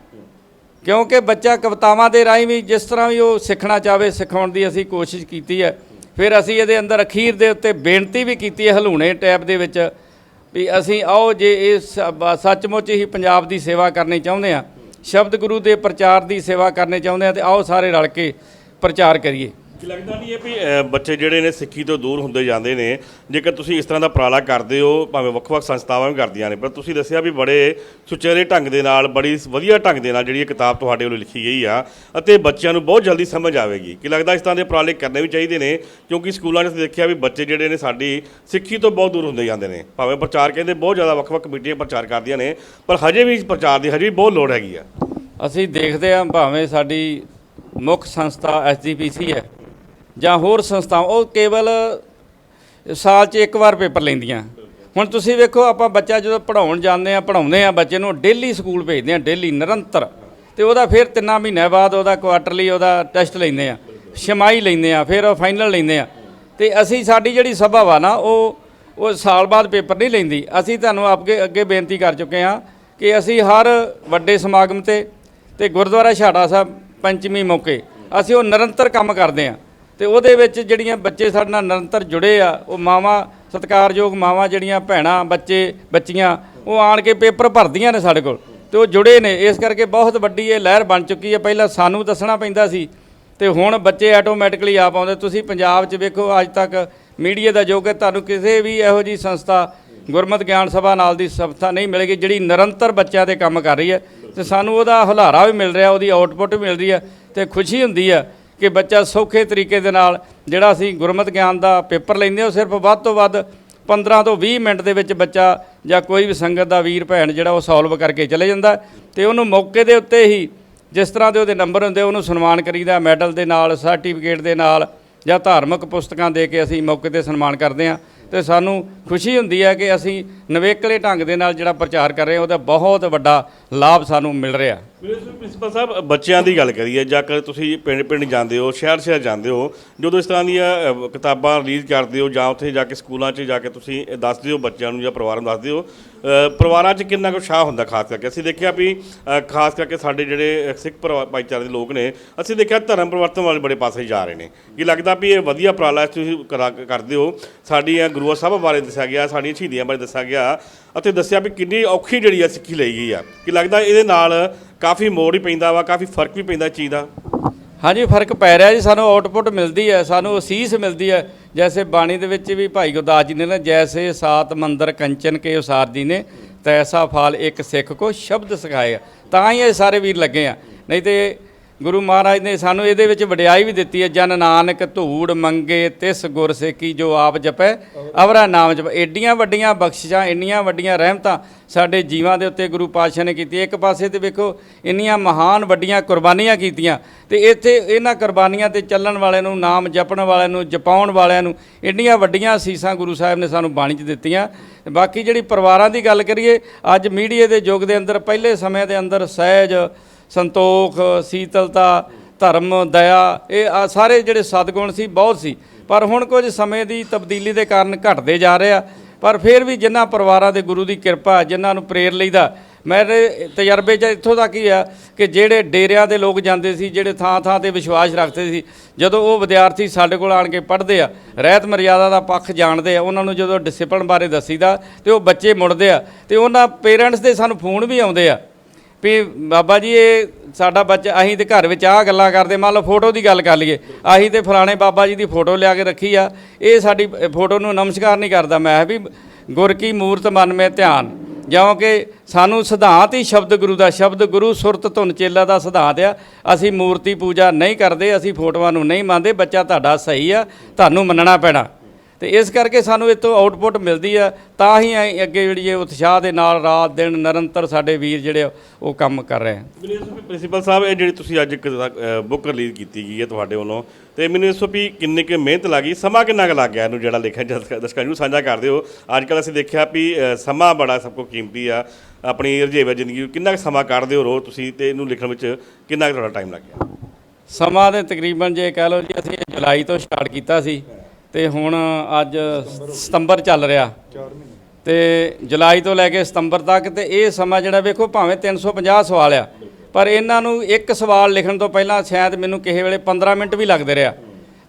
ਕਿਉਂਕਿ ਬੱਚਾ ਕਵਿਤਾਵਾਂ ਦੇ ਰਾਹੀਂ ਵੀ ਜਿਸ ਤਰ੍ਹਾਂ ਵੀ ਉਹ ਸਿੱਖਣਾ ਚਾਹਵੇ, ਸਿਖਾਉਣ ਦੀ ਅਸੀਂ ਕੋਸ਼ਿਸ਼ ਕੀਤੀ ਹੈ। ਫਿਰ ਅਸੀਂ ਇਹਦੇ ਅੰਦਰ ਅਖੀਰ ਦੇ ਉੱਤੇ ਬੇਨਤੀ ਵੀ ਕੀਤੀ ਹੈ ਹਲੂਣੇ ਟੈਬ ਦੇ ਵਿੱਚ ਵੀ ਅਸੀਂ ਆਓ ਜੇ ਇਹ ਸੱਚਮੁੱਚ ਹੀ ਪੰਜਾਬ ਦੀ ਸੇਵਾ ਕਰਨੀ ਚਾਹੁੰਦੇ ਆ ਸ਼ਬਦ ਗੁਰੂ ਦੇ ਪ੍ਰਚਾਰ ਦੀ ਸੇਵਾ ਕਰਨੀ ਚਾਹੁੰਦੇ ਆ ਤੇ ਆਓ ਸਾਰੇ ਰਲ ਕੇ ਪ੍ਰਚਾਰ ਕਰੀਏ। ਕੀ ਲੱਗਦਾ ਨਹੀਂ ਹੈ ਵੀ ਅ, ਬੱਚੇ ਜਿਹੜੇ ਨੇ ਸਿੱਖੀ ਤੋਂ ਦੂਰ ਹੁੰਦੇ ਜਾਂਦੇ ਨੇ ਜੇਕਰ ਤੁਸੀਂ ਇਸ ਤਰ੍ਹਾਂ ਦਾ ਉਪਰਾਲਾ ਕਰਦੇ ਹੋ ਭਾਵੇਂ ਵੱਖ-ਵੱਖ ਸੰਸਥਾਵਾਂ ਵੀ ਕਰਦੀਆਂ ਨੇ ਪਰ ਤੁਸੀਂ ਦੱਸਿਆ ਵੀ ਬੜੇ ਸੁਚੇਰੇ ਢੰਗ ਦੇ ਨਾਲ ਬੜੀ ਵਧੀਆ ਢੰਗ ਦੇ ਨਾਲ ਜਿਹੜੀ ਇਹ ਕਿਤਾਬ ਤੁਹਾਡੇ ਵੱਲੋਂ ਲਿਖੀ ਗਈ ਆ ਅਤੇ ਬੱਚਿਆਂ ਨੂੰ ਬਹੁਤ ਜਲਦੀ ਸਮਝ ਆਵੇਗੀ। ਕੀ ਲੱਗਦਾ ਇਸ ਤਰ੍ਹਾਂ ਦੇ ਉਪਰਾਲੇ ਕਰਨੇ ਵੀ ਚਾਹੀਦੇ ਨੇ ਕਿਉਂਕਿ ਸਕੂਲਾਂ 'ਚ ਅਸੀਂ ਦੇਖਿਆ ਵੀ ਬੱਚੇ ਜਿਹੜੇ ਨੇ ਸਾਡੀ ਸਿੱਖੀ ਤੋਂ ਬਹੁਤ ਦੂਰ ਹੁੰਦੇ ਜਾਂਦੇ ਨੇ। ਭਾਵੇਂ ਪ੍ਰਚਾਰ ਕਹਿੰਦੇ ਬਹੁਤ ਜ਼ਿਆਦਾ ਵੱਖ-ਵੱਖ ਕਮੇਟੀਆਂ ਪ੍ਰਚਾਰ ਕਰਦੀਆਂ ਨੇ ਪਰ ਹਜੇ ਵੀ ਇਸ ਪ੍ਰਚਾਰ ਦੀ ਹਜੇ ਵੀ ਬਹੁਤ ਲੋੜ ਹੈਗੀ ਆ। ਅਸੀਂ ਦੇਖਦੇ ਹਾਂ ਭਾਵੇਂ ਸਾਡੀ ਮੁੱਖ ਸੰਸਥਾ ਐਸਜੀਪੀਸੀ ਹੈ ਜਾਂ ਹੋਰ ਸੰਸਥਾਵਾਂ, ਉਹ ਕੇਵਲ ਸਾਲ 'ਚ ਇੱਕ ਵਾਰ ਪੇਪਰ ਲੈਂਦੀਆਂ। ਹੁਣ ਤੁਸੀਂ ਵੇਖੋ, ਆਪਾਂ ਬੱਚਾ ਜਦੋਂ ਪੜਾਉਣ ਜਾਂਦੇ ਆ ਪੜਾਉਂਦੇ ਆ ਬੱਚੇ ਨੂੰ ਡੇਲੀ ਸਕੂਲ ਭੇਜਦੇ ਆ ਡੇਲੀ ਨਿਰੰਤਰ। ਤੇ ਉਹਦਾ ਫਿਰ ਤਿੰਨਾਂ ਮਹੀਨਿਆਂ ਬਾਅਦ ਉਹਦਾ ਕੁਆਟਰਲੀ ਉਹਦਾ ਟੈਸਟ ਲੈਂਦੇ ਆ ਛਮਾਈ ਲੈਂਦੇ ਆ ਫਿਰ ਉਹ ਫਾਈਨਲ ਲੈਂਦੇ ਆ ਤੇ ਅਸੀਂ, ਸਾਡੀ ਜਿਹੜੀ ਸਭਾ ਵਾ ਨਾ, ਉਹ ਉਹ ਸਾਲ ਬਾਅਦ ਪੇਪਰ ਨਹੀਂ ਲੈਂਦੀ। ਅਸੀਂ ਤੁਹਾਨੂੰ ਆਪਕੇ ਅੱਗੇ ਬੇਨਤੀ ਕਰ ਚੁੱਕੇ ਹਾਂ ਕਿ ਅਸੀਂ ਹਰ ਵੱਡੇ ਸਮਾਗਮ ਤੇ ਤੇ ਗੁਰਦੁਆਰਾ ਛਾੜਾ ਸਾਹਿਬ ਪੰਚਮੀ ਮੌਕੇ, ਅਸੀਂ ਉਹ ਨਿਰੰਤਰ ਕੰਮ ਕਰਦੇ ਆ ਤੇ ਉਹਦੇ ਵਿੱਚ ਜਿਹੜੀਆਂ ਬੱਚੇ ਸਾਡੇ ਨਾਲ ਨਿਰੰਤਰ ਜੁੜੇ ਆ, ਉਹ ਮਾਵਾਂ, ਸਤਿਕਾਰਯੋਗ ਮਾਵਾਂ ਜਿਹੜੀਆਂ ਭੈਣਾਂ, ਬੱਚੇ, ਬੱਚੀਆਂ, ਉਹ ਆਣ ਕੇ ਪੇਪਰ ਭਰਦੀਆਂ ਨੇ ਸਾਡੇ ਕੋਲ ਤੇ ਉਹ ਜੁੜੇ ਨੇ। ਇਸ ਕਰਕੇ ਬਹੁਤ ਵੱਡੀ ਇਹ ਲਹਿਰ ਬਣ ਚੁੱਕੀ ਹੈ। ਪਹਿਲਾਂ ਸਾਨੂੰ ਦੱਸਣਾ ਪੈਂਦਾ ਸੀ ਤੇ ਹੁਣ ਬੱਚੇ ਆਟੋਮੈਟਿਕਲੀ ਆ ਪਾਉਂਦੇ ਤੁਸੀਂ ਪੰਜਾਬ 'ਚ ਵੇਖੋ, ਅੱਜ ਤੱਕ ਮੀਡੀਆ ਦਾ ਯੁੱਗ ਹੈ। ਤੁਹਾਨੂੰ ਕਿਸੇ ਵੀ ਇਹੋ ਜੀ ਸੰਸਥਾ, ਗੁਰਮਤਿ ਗਿਆਨ ਸਭਾ ਨਾਲ ਦੀ ਸੰਸਥਾ ਨਹੀਂ ਮਿਲੇਗੀ ਜਿਹੜੀ ਨਿਰੰਤਰ ਬੱਚਿਆਂ ਤੇ ਕੰਮ ਕਰ ਰਹੀ ਹੈ। ਤੇ ਸਾਨੂੰ ਉਹਦਾ ਹੁਲਾਰਾ ਵੀ ਮਿਲ ਰਿਹਾ, ਉਹਦੀ ਆਊਟਪੁੱਟ ਵੀ ਮਿਲ ਰਹੀ ਹੈ ਤੇ ਖੁਸ਼ੀ ਹੁੰਦੀ ਹੈ ਕਿ ਬੱਚਾ ਸੌਖੇ ਤਰੀਕੇ ਦੇ ਨਾਲ ਜਿਹੜਾ ਅਸੀਂ ਗੁਰਮਤਿ ਗਿਆਨ ਦਾ ਪੇਪਰ ਲੈਂਦੇ ਹਾਂ, ਉਹ ਸਿਰਫ ਵੱਧ ਤੋਂ ਵੱਧ 15 ਤੋਂ 20 ਮਿੰਟ ਦੇ ਵਿੱਚ ਬੱਚਾ ਜਾਂ ਕੋਈ ਵੀ ਸੰਗਤ ਦਾ ਵੀਰ, ਭੈਣ ਜਿਹੜਾ ਉਹ ਸੋਲਵ ਕਰਕੇ ਚਲੇ ਜਾਂਦਾ ਤੇ ਉਹਨੂੰ ਮੌਕੇ ਦੇ ਉੱਤੇ ਹੀ ਜਿਸ ਤਰ੍ਹਾਂ ਦੇ ਉਹਦੇ ਨੰਬਰ ਹੁੰਦੇ ਉਹਨੂੰ ਸਨਮਾਨ ਕਰੀਦਾ, ਮੈਡਲ ਦੇ ਨਾਲ ਸਰਟੀਫਿਕੇਟ ਦੇ ਨਾਲ ਜਾਂ ਧਾਰਮਿਕ ਪੁਸਤਕਾਂ ਦੇ ਕੇ ਅਸੀਂ ਮੌਕੇ ਤੇ ਸਨਮਾਨ ਕਰਦੇ ਹਾਂ ਤੇ ਸਾਨੂੰ ਖੁਸ਼ੀ ਹੁੰਦੀ ਹੈ ਕਿ ਅਸੀਂ ਨਵੇਕਲੇ ਢੰਗ ਦੇ ਨਾਲ ਜਿਹੜਾ ਪ੍ਰਚਾਰ ਕਰ ਰਹੇ ਹਾਂ, ਉਹਦਾ ਬਹੁਤ ਵੱਡਾ ਲਾਭ ਸਾਨੂੰ ਮਿਲ ਰਿਹਾ। ਪ੍ਰਿੰਸੀਪਲ ਸਾਹਿਬ ਬੱਚਿਆਂ ਦੀ ਗੱਲ ਕਰੀਏ ਜਾਂ ਕਰ ਤੁਸੀਂ ਪਿੰਡ ਪਿੰਡ ਜਾਂਦੇ ਹੋ ਸ਼ਹਿਰ ਸ਼ਹਿਰ ਜਾਂਦੇ ਹੋ ਜਦੋਂ ਇਸ ਤਰ੍ਹਾਂ ਦੀਆਂ ਅ, ਕਿਤਾਬਾਂ ਰਿਲੀਜ਼ ਕਰਦੇ ਹੋ ਜਾਂ ਉੱਥੇ ਜਾ ਕੇ ਸਕੂਲਾਂ 'ਚ ਜਾ ਕੇ ਤੁਸੀਂ ਇਹ ਦੱਸਦੇ ਹੋ ਬੱਚਿਆਂ ਨੂੰ ਜਾਂ ਪਰਿਵਾਰਾਂ ਨੂੰ ਦੱਸਦੇ ਹੋ ਅ, ਪਰਿਵਾਰਾਂ 'ਚ ਕਿੰਨਾ ਕੁ ਉਤਸ਼ਾਹ ਹੁੰਦਾ ਖਾਸ ਕਰਕੇ? ਅਸੀਂ ਦੇਖਿਆ ਵੀ ਅ, ਖਾਸ ਕਰਕੇ ਸਾਡੇ ਜਿਹੜੇ ਸਿੱਖ ਪਰਿਵਾ- ਭਾਈਚਾਰੇ ਦੇ ਲੋਕ ਨੇ ਅਸੀਂ ਦੇਖਿਆ ਧਰਮ ਪਰਿਵਰਤਨ ਵਾਲੇ ਬੜੇ ਪਾਸੇ ਜਾ ਰਹੇ ਨੇ। ਕੀ ਲੱਗਦਾ ਵੀ ਇਹ ਵਧੀਆ ਉਪਰਾਲਾ ਤੁਸੀਂ ਕਰਾ- ਕਰਦੇ ਹੋ? ਸਾਡੀਆਂ ਗੁਰੂਆਂ ਸਾਹਿਬਾਂ ਬਾਰੇ ਦੱਸਿਆ ਗਿਆ ਸਾਡੀਆਂ ਸ਼ਹੀਦੀਆਂ ਬਾਰੇ ਦੱਸਿਆ ਗਿਆ ਅਤੇ ਦੱਸਿਆ ਵੀ ਕਿੰਨੀ ਔਖੀ ਜਿਹੜੀ ਆ ਸਿੱਖੀ ਲਈ ਗਈ ਆ। ਕੀ ਲੱਗਦਾ ਇਹਦੇ ਨਾਲ ਕਾਫੀ ਮੋੜ ਹੀ ਪੈਂਦਾ ਵਾ, ਕਾਫੀ ਫ਼ਰਕ ਵੀ ਪੈਂਦਾ ਚੀਜ਼ ਦਾ। ਹਾਂਜੀ, ਫ਼ਰਕ ਪੈ ਰਿਹਾ ਜੀ, ਸਾਨੂੰ ਆਊਟਪੁੱਟ ਮਿਲਦੀ ਹੈ, ਸਾਨੂੰ ਅਸੀਸ ਮਿਲਦੀ ਹੈ। ਜੈਸੇ ਬਾਣੀ ਦੇ ਵਿੱਚ ਵੀ ਭਾਈ ਗੁਰਦਾਸ ਜੀ ਨੇ ਨਾ, ਜੈਸੇ ਸਾਤ ਮੰਦਰ ਕੰਚਨ ਕੇ ਉਸਾਰ ਜੀ ਨੇ, ਤੈਸਾ ਫਾਲ ਇੱਕ ਸਿੱਖ ਕੋ ਸ਼ਬਦ ਸਿਖਾਏ ਤਾਂ ਹੀ ਇਹ ਸਾਰੇ ਵੀਰ ਲੱਗੇ ਆ। ਨਹੀਂ ਤੇ ਗੁਰੂ ਮਹਾਰਾਜ ਨੇ ਸਾਨੂੰ ਇਹਦੇ ਵਿੱਚ ਵਡਿਆਈ ਵੀ ਦਿੱਤੀ ਹੈ, ਜਨ ਨਾਨਕ ਧੂੜ ਮੰਗੇ ਤਿਸ ਗੁਰ ਸੇਕੀ ਜੋ ਆਪ ਜਪੈ, ਅਵਰਾ ਨਾਮ ਜਪ। ਏਡੀਆਂ ਵੱਡੀਆਂ ਬਖਸ਼ਿਸ਼ਾਂ, ਇੰਨੀਆਂ ਵੱਡੀਆਂ ਰਹਿਮਤਾਂ ਸਾਡੇ ਜੀਵਾਂ ਦੇ ਉੱਤੇ ਗੁਰੂ ਪਾਤਸ਼ਾਹ ਨੇ ਕੀਤੀ ਇੱਕ ਪਾਸੇ ਤੇ ਵੇਖੋ, ਇੰਨੀਆਂ ਮਹਾਨ ਵੱਡੀਆਂ ਕੁਰਬਾਨੀਆਂ ਕੀਤੀਆਂ ਤੇ ਇੱਥੇ ਇਹਨਾਂ ਕੁਰਬਾਨੀਆਂ ਤੇ ਚੱਲਣ ਵਾਲਿਆਂ ਨੂੰ, ਨਾਮ ਜਪਣ ਵਾਲਿਆਂ ਨੂੰ, ਜਪਾਉਣ ਵਾਲਿਆਂ ਨੂੰ ਇੰਨੀਆਂ ਵੱਡੀਆਂ ਸੀਸਾਂ ਗੁਰੂ ਸਾਹਿਬ ਨੇ ਸਾਨੂੰ ਬਾਣੀ 'ਚ ਦਿੱਤੀਆਂ। ਬਾਕੀ ਜਿਹੜੀ ਪਰਿਵਾਰਾਂ ਦੀ ਗੱਲ ਕਰੀਏ, ਅੱਜ ਮੀਡੀਆ ਦੇ ਯੁੱਗ ਦੇ ਅੰਦਰ, ਪਹਿਲੇ ਸਮੇਂ ਦੇ ਅੰਦਰ ਸਹਿਜ ਸੰਤੋਖ, ਸੀਤਲਤਾ, ਧਰਮ, ਦਇਆ, ਇਹ ਆ ਸਾਰੇ ਜਿਹੜੇ ਸਦਗੁਣ ਸੀ, ਬਹੁਤ ਸੀ। ਪਰ ਹੁਣ ਕੁਝ ਸਮੇਂ ਦੀ ਤਬਦੀਲੀ ਦੇ ਕਾਰਨ ਘਟਦੇ ਜਾ ਰਹੇ ਆ। ਪਰ ਫਿਰ ਵੀ ਜਿਨ੍ਹਾਂ ਪਰਿਵਾਰਾਂ ਦੇ ਗੁਰੂ ਦੀ ਕਿਰਪਾ, ਜਿਨ੍ਹਾਂ ਨੂੰ ਪ੍ਰੇਰ ਲਈਦਾ, ਮੇਰੇ ਤਜਰਬੇ 'ਚ ਇੱਥੋਂ ਤੱਕ ਹੀ ਆ ਕਿ ਜਿਹੜੇ ਡੇਰਿਆਂ ਦੇ ਲੋਕ ਜਾਂਦੇ ਸੀ, ਜਿਹੜੇ ਥਾਂ ਥਾਂ ਤੇ ਵਿਸ਼ਵਾਸ ਰੱਖਦੇ ਸੀ, ਜਦੋਂ ਉਹ ਵਿਦਿਆਰਥੀ ਸਾਡੇ ਕੋਲ ਆਣ ਕੇ ਪੜ੍ਹਦੇ ਆ, ਰਹਿਤ ਮਰਿਆਦਾ ਦਾ ਪੱਖ ਜਾਣਦੇ ਆ, ਉਹਨਾਂ ਨੂੰ ਜਦੋਂ ਡਿਸਪਲਿਨ ਬਾਰੇ ਦੱਸੀਦਾ, ਤੇ ਉਹ ਬੱਚੇ ਮੁੜਦੇ ਆ, ਤੇ ਉਹਨਾਂ ਪੇਰੈਂਟਸ ਦੇ ਸਾਨੂੰ ਫੋਨ ਵੀ ਆਉਂਦੇ ਆ। ਵੀ ਬਾਬਾ ਜੀ, ਇਹ ਸਾਡਾ ਬੱਚਾ, ਅਸੀਂ ਤੇ ਘਰ ਵਿੱਚ ਆਹ ਗੱਲਾਂ ਕਰਦੇ, ਮੰਨ ਲਓ ਫੋਟੋ ਦੀ ਗੱਲ ਕਰ ਲਈਏ। ਅਸੀਂ ਤੇ ਫਲਾਣੇ ਬਾਬਾ ਜੀ ਦੀ ਫੋਟੋ ਲਿਆ ਕੇ ਰੱਖੀ ਆ। ਇਹ ਸਾਡੀ ਫੋਟੋ ਨੂੰ ਨਮਸਕਾਰ ਨਹੀਂ ਕਰਦਾ ਮੈਂ, ਵੀ ਗੁਰ ਕੀ ਮੂਰਤ ਮਨ ਮੇ ਧਿਆਨ। ਜਿਉਂ ਕਿ ਸਾਨੂੰ ਸਿਧਾਂਤ ਹੀ ਸ਼ਬਦ ਗੁਰੂ ਦਾ, ਸ਼ਬਦ ਗੁਰੂ ਸੁਰਤ ਧੁਨ ਚੇਲਾ ਦਾ ਸਿਧਾਂਤ ਆ। ਅਸੀਂ ਮੂਰਤੀ ਪੂਜਾ ਨਹੀਂ ਕਰਦੇ, ਅਸੀਂ ਫੋਟੋਆਂ ਨੂੰ ਨਹੀਂ ਮੰਨਦੇ, ਬੱਚਾ ਤੁਹਾਡਾ ਸਹੀ ਆ, ਤੁਹਾਨੂੰ ਮੰਨਣਾ ਪੈਣਾ। ਤੇ ਇਸ ਕਰਕੇ ਸਾਨੂੰ ਇਹ ਤੋਂ ਆਊਟਪੁੱਟ ਮਿਲਦੀ ਆ ਤਾਂ ਹੀ ਅਸੀਂ ਅੱਗੇ ਜਿਹੜੀ ਇਹ ਉਤਸ਼ਾਹ ਦੇ ਨਾਲ ਰਾਤ ਦਿਨ ਨਿਰੰਤਰ ਸਾਡੇ ਵੀਰ ਜਿਹੜੇ ਉਹ ਕੰਮ ਕਰ ਰਹੇ ਆ। ਪ੍ਰਿੰਸੀਪਲ ਸਾਹਿਬ ਇਹ ਜਿਹੜੀ ਤੁਸੀਂ ਅੱਜ ਬੁੱਕ ਰਿਲੀਜ਼ ਕੀਤੀ ਗਈ ਹੈ ਤੁਹਾਡੇ ਵੱਲੋਂ ਤੇ ਮੈਨੂੰ ਇਸ ਵੀ ਕਿੰਨੀ ਕੁ ਮਿਹਨਤ ਲੱਗੀ ਸਮਾਂ ਕਿੰਨਾ ਕੁ ਲੱਗ ਗਿਆ ਇਹਨੂੰ ਜਿਹੜਾ ਲਿਖਿਆ ਦਰਸ਼ਕਾਂ ਨੂੰ ਸਾਂਝਾ ਕਰਦੇ ਹੋ ਅੱਜ ਕੱਲ੍ਹ ਅਸੀਂ ਦੇਖਿਆ ਵੀ ਸਮਾਂ ਬੜਾ ਸਭ ਤੋਂ ਕੀਮਤੀ ਆ ਆਪਣੀ ਰਜੇਵਾ ਜ਼ਿੰਦਗੀ ਕਿੰਨਾ ਕੁ ਸਮਾਂ ਕੱਢਦੇ ਹੋ ਰੋਜ਼ ਤੁਸੀਂ ਤੇ ਇਹਨੂੰ ਲਿਖਣ ਵਿੱਚ ਕਿੰਨਾ ਕੁ ਤੁਹਾਡਾ ਟਾਈਮ ਲੱਗ ਗਿਆ? ਸਮਾਂ ਦੇ ਤਕਰੀਬਨ ਜੇ ਕਹਿ ਲਓ ਜੀ ਅਸੀਂ ਜੁਲਾਈ ਤੋਂ ਸਟਾਰਟ ਕੀਤਾ ਸੀ। ਤੇ ਹੁਣ ਅੱਜ ਸਤੰਬਰ ਚੱਲ ਰਿਹਾ। ਤੇ ਜੁਲਾਈ ਤੋਂ ਲੈ ਕੇ ਸਤੰਬਰ ਤੱਕ ਤੇ ਇਹ ਸਮਾਂ ਜਿਹੜਾ ਵੇਖੋ ਭਾਵੇਂ 350 ਸਵਾਲ ਆ, ਪਰ ਇਹਨਾਂ ਨੂੰ ਇੱਕ ਸਵਾਲ ਲਿਖਣ ਤੋਂ ਪਹਿਲਾਂ ਸ਼ਾਇਦ ਮੈਨੂੰ ਕਿਸੇ ਵੇਲੇ 15 ਮਿੰਟ ਵੀ ਲੱਗਦੇ ਰਿਹਾ।